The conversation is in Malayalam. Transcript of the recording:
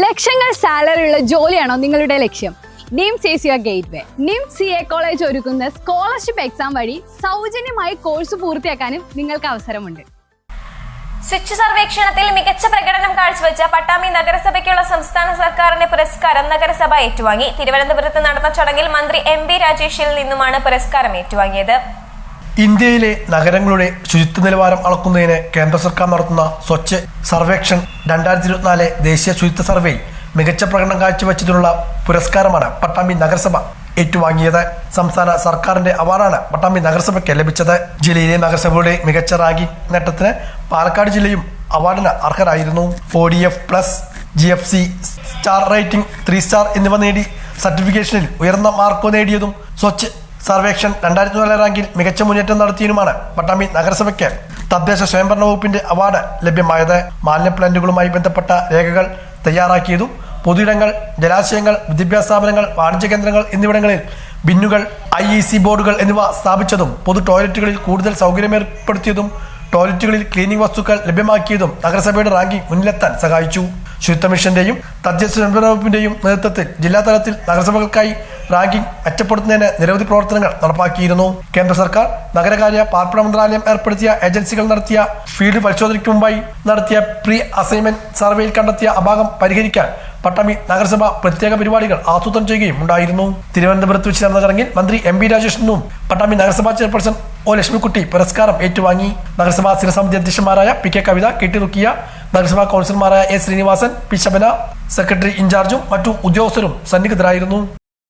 ലക്ഷങ്ങൾ സാലറി ഉള്ള ജോലിയാണോ നിങ്ങളുടെ ലക്ഷ്യം? NIMS is your gateway NIMS C A college ഒരുക്കുന്ന സ്കോളർഷിപ്പ് എക്സാം വഴി സൗജന്യമായി കോഴ്സ് പൂർത്തിയാക്കാനും നിങ്ങൾക്ക് അവസരമുണ്ട്. സ്വിച്ച് സർവേക്ഷണത്തിൽ മികച്ച പ്രകടനം കാഴ്ചവെച്ച പട്ടാമി നഗരസഭയ്ക്കുള്ള സംസ്ഥാന സർക്കാരിന്റെ പുരസ്കാരം നഗരസഭ ഏറ്റുവാങ്ങി. തിരുവനന്തപുരത്ത് നടന്ന ചടങ്ങിൽ മന്ത്രി എം രാജേഷിൽ നിന്നുമാണ് പുരസ്കാരം ഏറ്റുവാങ്ങിയത്. ഇന്ത്യയിലെ നഗരങ്ങളുടെ ശുചിത്വ നിലവാരം അളക്കുന്നതിന് കേന്ദ്ര സർക്കാർ നടത്തുന്ന സ്വച്ഛ് സർവേക്ഷൻ രണ്ടായിരത്തി ഇരുപത്തിനാല് ദേശീയ ശുചിത്വ സർവേയിൽ മികച്ച പ്രകടനം കാഴ്ചവെച്ചതിനുള്ള പുരസ്കാരമാണ് പട്ടാമ്പി നഗരസഭ ഏറ്റുവാങ്ങിയത്. സംസ്ഥാന സർക്കാരിന്റെ അവാർഡാണ് പട്ടാമ്പി നഗരസഭയ്ക്ക് ലഭിച്ചത്. ജില്ലയിലെ നഗരസഭയുടെ മികച്ച റാങ്കിംഗ് നേട്ടത്തിന് പാലക്കാട് ജില്ലയും അവാർഡിന് അർഹരായിരുന്നു. O D F plus G F C star rating three star എന്നിവ നേടി. സർട്ടിഫിക്കേഷനിൽ ഉയർന്ന മാർക്ക് നേടിയതും സ്വച്ഛ് സർവേക്ഷൻ രണ്ടായിരത്തി നാല് റാങ്കിൽ മികച്ച മുന്നേറ്റം നടത്തിയതിനുമാണ് പട്ടാമ്പി നഗരസഭയ്ക്ക് തദ്ദേശ സ്വയംഭരണ വകുപ്പിന്റെ അവാർഡ് ലഭ്യമായത്. മാലിന്യ പ്ലാന്റുകളുമായി ബന്ധപ്പെട്ട രേഖകൾ തയ്യാറാക്കിയതും പൊതുയിടങ്ങൾ ജലാശയങ്ങൾ വിദ്യാഭ്യാസ സ്ഥാപനങ്ങൾ വാണിജ്യ കേന്ദ്രങ്ങൾ എന്നിവിടങ്ങളിൽ ബിന്നുകൾ ഐ ഇ സി ബോർഡുകൾ എന്നിവ സ്ഥാപിച്ചതും പൊതു ടോയ്ലറ്റുകളിൽ കൂടുതൽ സൗകര്യമേർപ്പെടുത്തിയതും ടോയ്ലറ്റുകളിൽ ക്ലീനിംഗ് വസ്തുക്കൾ ലഭ്യമാക്കിയതും നഗരസഭയുടെ റാങ്കിംഗ് മുന്നിലെത്താൻ സഹായിച്ചു. ശുചിത്വ മിഷന്റെയും തദ്ദേശ സ്വയംഭരണ വകുപ്പിന്റെയും നേതൃത്വത്തിൽ ജില്ലാതലത്തിൽ നഗരസഭകൾക്കായി റാങ്കിംഗ് മെച്ചപ്പെടുത്തുന്നതിന് നിരവധി പ്രവർത്തനങ്ങൾ നടപ്പാക്കിയിരുന്നു. കേന്ദ്ര സർക്കാർ നഗരകാര്യ പാർപ്പിട മന്ത്രാലയം ഏർപ്പെടുത്തിയ ഏജൻസികൾ നടത്തിയ ഫീൽഡ് പരിശോധനയ്ക്ക് മുമ്പായി നടത്തിയ പ്രീ അസൈൻമെന്റ് സർവേയിൽ കണ്ടെത്തിയ അഭാഗം പരിഹരിക്കാൻ പട്ടാമ്പി നഗരസഭ പ്രത്യേക പരിപാടികൾ ആസൂത്രണം ചെയ്യുകയും ഉണ്ടായിരുന്നു. തിരുവനന്തപുരത്ത് വെച്ച് നടന്ന ചടങ്ങിൽ മന്ത്രി എം പി രാജേഷിനും പട്ടാമി നഗരസഭാ ചെയർപേഴ്സൺ ഒ ലക്ഷ്മിക്കുട്ടി പുരസ്കാരം ഏറ്റുവാങ്ങി. നഗരസഭാ സ്ഥിരസമിതി അധ്യക്ഷന്മാരായ പി കെ കവിത കെട്ടിറുക്കിയ നഗരസഭാ കൗൺസിലർമാരായ A Sreenivasan P Shabana secretary ഇൻചാർജും മറ്റു ഉദ്യോഗസ്ഥരും സന്നിഹിതരായിരുന്നു.